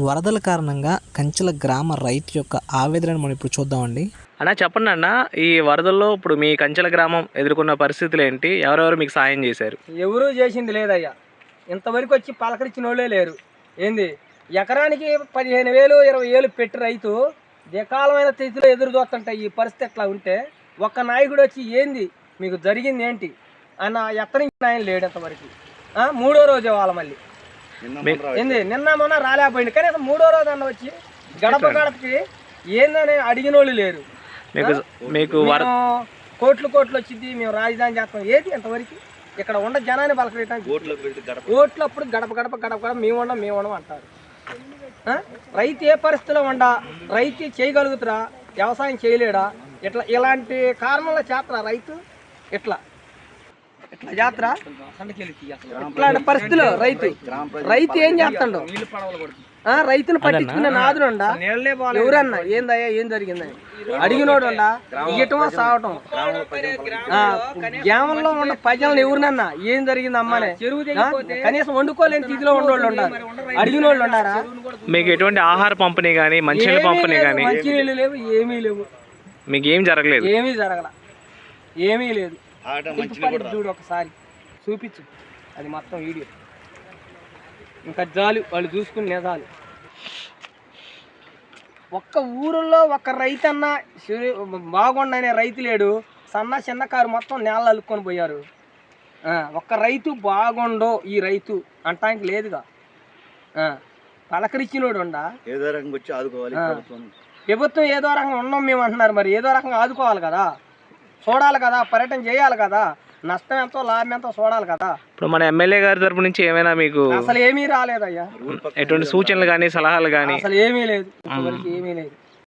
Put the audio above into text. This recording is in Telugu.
వరదల కారణంగా కంచెల గ్రామ రైతు యొక్క ఆవేదనను మనం ఇప్పుడు చూద్దామండి. అన్న చెప్పండి అన్న ఈ వరదల్లో ఇప్పుడు మీ కంచెల గ్రామం ఎదుర్కొన్న పరిస్థితులు ఏంటి? ఎవరెవరు మీకు సాయం చేశారు? ఎవరూ చేసింది లేదయ్యా. ఇంతవరకు వచ్చి పలకరించిన వాళ్ళే లేరు. ఏంది? ఎకరానికి పదిహేను వేలు ఇరవై వేలు పెట్టి రైతు దికాలమైన స్థితిలో ఎదురు చూస్తుంటాయి ఈ పరిస్థితి ఎట్లా ఉంటే ఒక్క నాయకుడు వచ్చి ఏంది? మీకు జరిగింది ఏంటి? అన్న ఎత్తరించి ఆయన లేడు ఇంతవరకు. ఆ, మూడో రోజు వాళ్ళ మళ్ళీ. ఏంది నిన్న మొన్న రాలేకపోయింది. కానీ మూడో రోజు అన్న వచ్చి గడప గడపకి ఏందని అడిగిన వాళ్ళు లేరు. మీకు కోట్లు కోట్లు వచ్చింది మేము రాజధాని చేస్తాం. ఏది ఎంతవరకు ఇక్కడ ఉన్న జనాన్ని పలకరేయడానికి ఓట్లు అప్పుడు గడప గడప గడప గడప మేము ఉండం మేము ఉండం అంటారు? రైతు ఏ పరిస్థితిలో ఉండ? రైతు చేయగలుగుతురా? వ్యవసాయం చేయలేడా? ఇట్లా ఇలాంటి కారణంలో చేస్తారా రైతు? ఇట్లా. ఇట్లా చేస్తారా ఇట్లాంటి పరిస్థితిలో రైతు? రైతు ఏం చేస్తాడు? ఆ, రైతును పట్టించుకునే నాదునుండా ఎవరన్నా? ఏందయ్యా? ఏం జరిగిందని అడిగినోడు ఇయ్యటం సావటం? గ్రామంలో ఉన్న ప్రజలను ఎవరినన్నా? ఏం జరిగింది అమ్మనే? కనీసం వండుకోలేని స్థితిలో ఉన్నోళ్ళు ఉండారు అడిగిన వాళ్ళు ఉన్నారా? మీకు ఎటువంటి ఆహార పంపిణీ కానీ మంచినీళ్ళ పంపిణీ కానీ మంచినీళ్ళు లేవు ఏమీ లేవు. మీకు ఏం జరగలేదు? ఏమీ జరగల. ఏమీ లేదు. చూడు ఒకసారి. చూపించు. అది మొత్తం వీడియో. ఇంకా జాలు వాళ్ళు చూసుకుని నిజాలు. ఒక్క ఊరిలో ఒక్క రైతన్న బాగుండనే రైతు లేడు. సన్న చిన్న కారు మొత్తం నేల అల్లుకొని పోయారు. ఆ, ఒక్క రైతు బాగుండో ఈ రైతు అంటానికి లేదుగా. ఆ, పలకరించినోడు ఉండా? ఏదో రకంగా వచ్చి ఆదుకోవాలి ప్రభుత్వం ఏదో రకంగా ఉన్నాం మేము అంటున్నారు మరి. ఏదో రకంగా ఆదుకోవాలి కదా. చూడాలి కదా పర్యటన చేయాలి కదా. నష్టం ఎంతో లాభం ఎంతో చూడాలి కదా. ఇప్పుడు మన ఎమ్మెల్యే గారి తరపు నుంచి ఏమైనా మీకు అసలు ఏమీ రాలేదయ్యా. ఎటువంటి సూచనలు కానీ సలహాలు కానీ అసలు ఏమీ లేదు. ఏమీ లేదు.